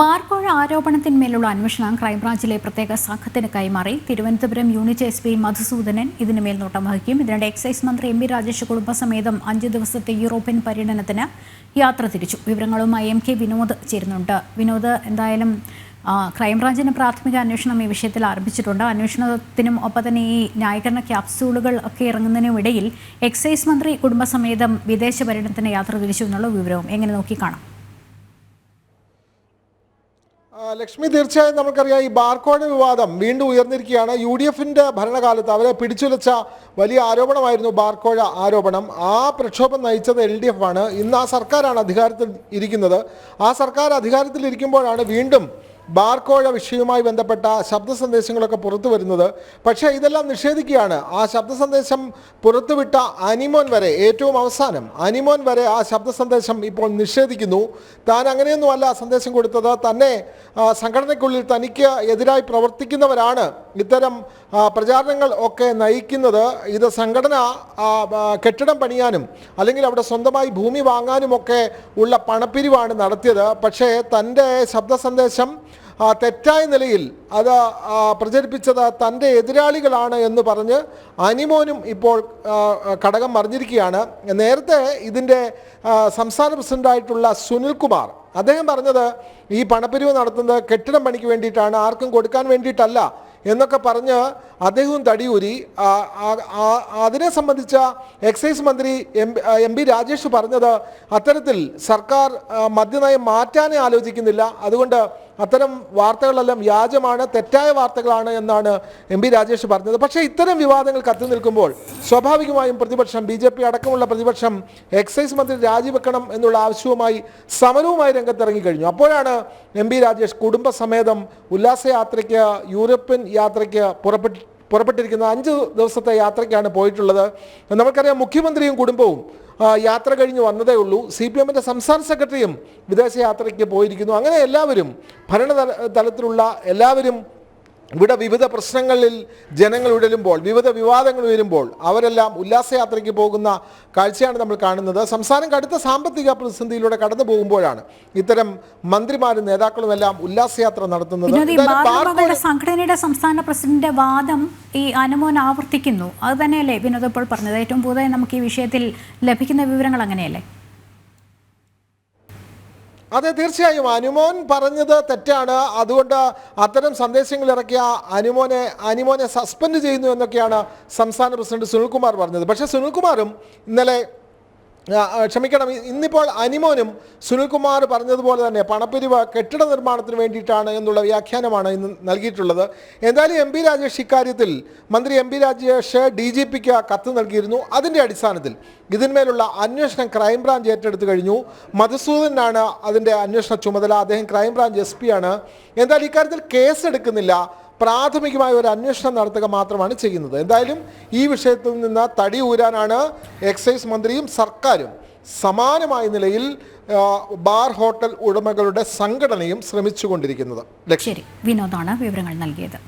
ബാർക്കോഴ ആരോപണത്തിന്മേലുള്ള അന്വേഷണം ക്രൈംബ്രാഞ്ചിലെ പ്രത്യേക സംഘത്തിന് കൈമാറി. Thiruvananthapuram unit S P Madhusoodanan ഇതിന് മേൽനോട്ടം വഹിക്കും. ഇതിനിടെ എക്സൈസ് മന്ത്രി എം വി രാജേഷ് കുടുംബസമേതം അഞ്ച് ദിവസത്തെ യൂറോപ്യൻ പര്യടനത്തിന് യാത്ര തിരിച്ചു. വിവരങ്ങളുമായി എം കെ വിനോദ് ചേരുന്നുണ്ട്. വിനോദ് എന്തായാലും ക്രൈംബ്രാഞ്ചിന് പ്രാഥമിക അന്വേഷണം ഈ വിഷയത്തിൽ ആരംഭിച്ചിട്ടുണ്ട്. അന്വേഷണത്തിനും ഒപ്പം തന്നെ ഈ ന്യായീകരണ ക്യാപ്സൂളുകൾ ഒക്കെ ഇറങ്ങുന്നതിനും ഇടയിൽ എക്സൈസ് മന്ത്രി കുടുംബസമേതം വിദേശ പര്യടനത്തിന് യാത്ര തിരിച്ചു എന്നുള്ള വിവരവും എങ്ങനെ നോക്കിക്കാണാം ലക്ഷ്മി തീർച്ചയായും നമുക്കറിയാം ഈ ബാർക്കോഡ് വിവാദം വീണ്ടും ഉയർന്നിരിക്കുകയാണ്. യു ഡി എഫിന്റെ ഭരണകാലത്ത് അവരെ പിടിച്ചുലച്ച വലിയ ആരോപണമായിരുന്നു ബാർക്കോഴ ആരോപണം. ആ പ്രക്ഷോഭം നയിച്ചത് എൽ ഡി എഫ് ആണ് ഇന്ന് ആ സർക്കാരാണ് അധികാരത്തിൽ ഇരിക്കുന്നത്. ആ സർക്കാർ അധികാരത്തിൽ ഇരിക്കുമ്പോഴാണ് വീണ്ടും ബാർക്കോഴ വിഷയവുമായി ബന്ധപ്പെട്ട ശബ്ദ സന്ദേശങ്ങളൊക്കെ പുറത്തു വരുന്നത്. പക്ഷേ ഇതെല്ലാം നിഷേധിക്കുകയാണ്. ആ ശബ്ദ സന്ദേശം പുറത്തുവിട്ട അനിമോൻ വരെ ഏറ്റവും അവസാനം. അനിമോൻ വരെ ആ ശബ്ദ സന്ദേശം ഇപ്പോൾ നിഷേധിക്കുന്നു. താൻ അങ്ങനെയൊന്നുമല്ല സന്ദേശം കൊടുത്തത്. തന്നെ സംഘടനയ്ക്കുള്ളിൽ തനിക്ക് എതിരായി പ്രവർത്തിക്കുന്നവരാണ്. ഇത്തരം പ്രചാരണങ്ങൾ ഒക്കെ നയിക്കുന്നത് ഇത് സംഘടന കെട്ടിടം പണിയാനും അല്ലെങ്കിൽ അവിടെ സ്വന്തമായി ഭൂമി വാങ്ങാനുമൊക്കെ ഉള്ള പണപ്പിരിവാണ് നടത്തിയത്. പക്ഷേ തന്റെ ശബ്ദ സന്ദേശം തെറ്റായ നിലയിൽ അത് പ്രചരിപ്പിച്ചത് തന്റെ എതിരാളികളാണ് എന്ന് പറഞ്ഞ് അനിമോനും ഇപ്പോൾ ഘടകം മറിഞ്ഞിരിക്കുകയാണ്. നേരത്തെ ഇതിന്റെ സംസ്ഥാന പ്രസിഡന്റായിട്ടുള്ള സുനിൽകുമാർ അദ്ദേഹം പറഞ്ഞത് ഈ പണപ്പിരിവ് നടത്തുന്നത് കെട്ടിടം പണിക്ക് വേണ്ടിയിട്ടാണ് ആർക്കും കൊടുക്കാൻ വേണ്ടിയിട്ടല്ല. എന്നൊക്കെ പറഞ്ഞ് അദ്ദേഹവും തടിയൂരി അതിനെ സംബന്ധിച്ച എക്സൈസ് മന്ത്രി എം എം പി രാജേഷ് പറഞ്ഞത് അത്തരത്തിൽ സർക്കാർ മദ്യനയം മാറ്റാനേ ആലോചിക്കുന്നില്ല. അതുകൊണ്ട് അത്തരം വാർത്തകളെല്ലാം വ്യാജമാണ് തെറ്റായ വാർത്തകളാണ് എന്നാണ് എം പി രാജേഷ് പറഞ്ഞത്. പക്ഷേ ഇത്തരം വിവാദങ്ങൾ കത്തി നിൽക്കുമ്പോൾ സ്വാഭാവികമായും പ്രതിപക്ഷം ബി ജെ പി അടക്കമുള്ള പ്രതിപക്ഷം എക്സൈസ് മന്ത്രി രാജിവെക്കണം എന്നുള്ള ആവശ്യവുമായി സമരവുമായി രംഗത്തിറങ്ങിക്കഴിഞ്ഞു. അപ്പോഴാണ് എം പി രാജേഷ് കുടുംബസമേതം ഉല്ലാസയാത്രയ്ക്ക് യൂറോപ്യൻ യാത്രയ്ക്ക് പുറപ്പെട്ട് പുറപ്പെട്ടിരിക്കുന്ന അഞ്ച് ദിവസത്തെ യാത്രയ്ക്കാണ് പോയിട്ടുള്ളത്. നമുക്കറിയാം മുഖ്യമന്ത്രിയും കുടുംബവും യാത്ര കഴിഞ്ഞ് വന്നതേ ഉള്ളൂ. സി പി എമ്മിന്റെ സംസ്ഥാന സെക്രട്ടറിയും വിദേശയാത്രയ്ക്ക് പോയിരിക്കുന്നു. അങ്ങനെ എല്ലാവരും ഭരണ തല- തലത്തിലുള്ള എല്ലാവരും ഇവിടെ വിവിധ പ്രശ്നങ്ങളിൽ ജനങ്ങൾ ഉടലുമ്പോൾ വിവിധ വിവാദങ്ങൾ ഉയരുമ്പോൾ അവരെല്ലാം ഉല്ലാസയാത്രയ്ക്ക് പോകുന്ന കാഴ്ചയാണ് നമ്മൾ കാണുന്നത്. സംസ്ഥാനം കടുത്ത സാമ്പത്തിക പ്രതിസന്ധിയിലൂടെ കടന്നു പോകുമ്പോഴാണ് ഇത്തരം മന്ത്രിമാരും നേതാക്കളും എല്ലാം ഉല്ലാസയാത്ര നടത്തുന്നത്. സംഘടനയുടെ സംസ്ഥാന പ്രസിഡന്റിന്റെ വാദം ഈ അനുമോൻ ആവർത്തിക്കുന്നു. അത് തന്നെയല്ലേ വിനോദ് ഇപ്പോൾ പറഞ്ഞത്? ഏറ്റവും കൂടുതൽ നമുക്ക് ഈ വിഷയത്തിൽ ലഭിക്കുന്ന വിവരങ്ങൾ അങ്ങനെയല്ലേ? അതെ തീർച്ചയായും. അനുമോൻ പറഞ്ഞത് തെറ്റാണ്. അതുകൊണ്ട് അത്തരം സന്ദേശങ്ങൾ ഇറക്കിയ അനുമോനെ അനുമോനെ സസ്പെൻഡ് ചെയ്യുന്നു എന്നൊക്കെയാണ് സംസ്ഥാന പ്രസിഡന്റ് സുനിൽകുമാർ പറഞ്ഞത്. പക്ഷേ സുനിൽകുമാറും ഇന്നലെ ക്ഷമിക്കണം. ഇന്നിപ്പോൾ അനിമോനും സുനിൽകുമാർ പറഞ്ഞതുപോലെ തന്നെ പണപ്പിരിവ് കെട്ടിട നിർമ്മാണത്തിന് വേണ്ടിയിട്ടാണ് എന്നുള്ള വ്യാഖ്യാനമാണ് ഇന്ന് നൽകിയിട്ടുള്ളത്. എന്തായാലും എം പി രാജേഷ് ഇക്കാര്യത്തിൽ മന്ത്രി M P Rajesh D G പിക്ക് കത്ത് നൽകിയിരുന്നു. അതിന്റെ അടിസ്ഥാനത്തിൽ ഇതിന്മേലുള്ള അന്വേഷണം ക്രൈംബ്രാഞ്ച് ഏറ്റെടുത്തു കഴിഞ്ഞു. മധുസൂദനാണ് അതിന്റെ അന്വേഷണ ചുമതല. അദ്ദേഹം ക്രൈംബ്രാഞ്ച് എസ് ആണ്. എന്തായാലും ഇക്കാര്യത്തിൽ കേസെടുക്കുന്നില്ല. പ്രാഥമികമായ ഒരു അന്വേഷണം നടത്തുക മാത്രമാണ് ചെയ്യുന്നത്. എന്തായാലും ഈ വിഷയത്തിൽ നിന്ന് തടി ഊരാനാണ് എക്സൈസ് മന്ത്രിയും സർക്കാരും സമാനമായ നിലയിൽ ബാർ ഹോട്ടൽ ഉടമകളുടെ സംഘടനയും ശ്രമിച്ചുകൊണ്ടിരിക്കുന്നത്. ശരി. വിനോദാണ് വിവരങ്ങൾ നൽകിയത്.